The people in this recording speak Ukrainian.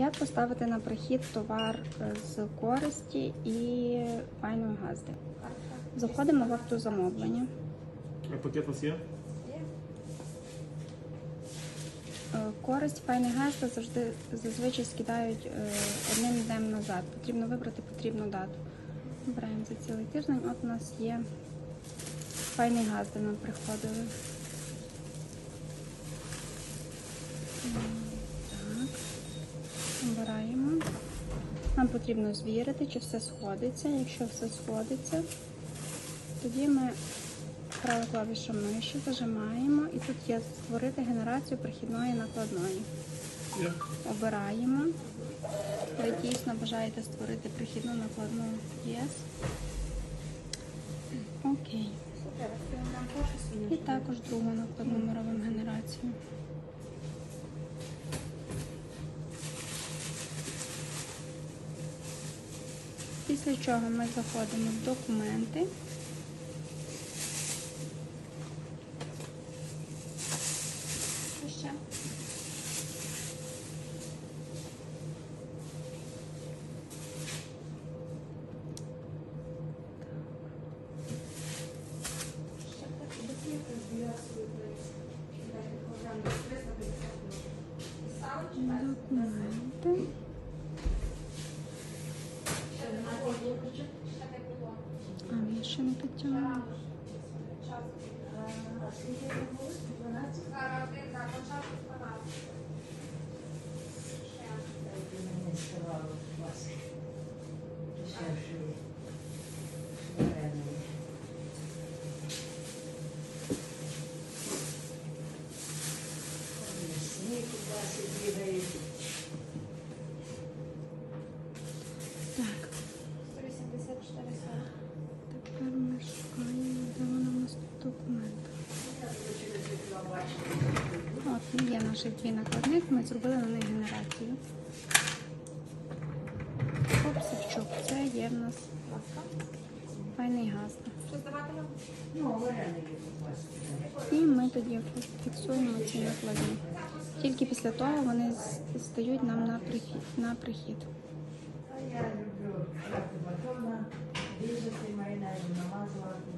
Як поставити на прихід товар е, з користі і файної газди? Заходимо в автозамовлення. А пакет у вас є? Е, Користь файний газда завжди зазвичай скидають е, одним днем назад. Потрібно вибрати потрібну дату. Вибираємо за цілий тиждень. От у нас є файний газди нам приходили. Нам потрібно звірити, чи все сходиться. Якщо все сходиться, тоді ми правою клавішою миші зажимаємо і тут є створити генерацію прихідної накладної. Є. Обираємо. Ви дійсно бажаєте створити прихідну накладну Yes. Окей. І також другу накладну ми робимо генерацію. Після чого ми заходимо в документи. Що ще? Документи. А, я ще не підтягнула. Так, От є наші дві накладних, ми зробили на них генерацію. Попсівчук, це є в нас файний газ. І ми тоді фіксуємо ці накладні. Тільки після того вони стають нам на прихід. На прихід. Різати майонезу, намазувати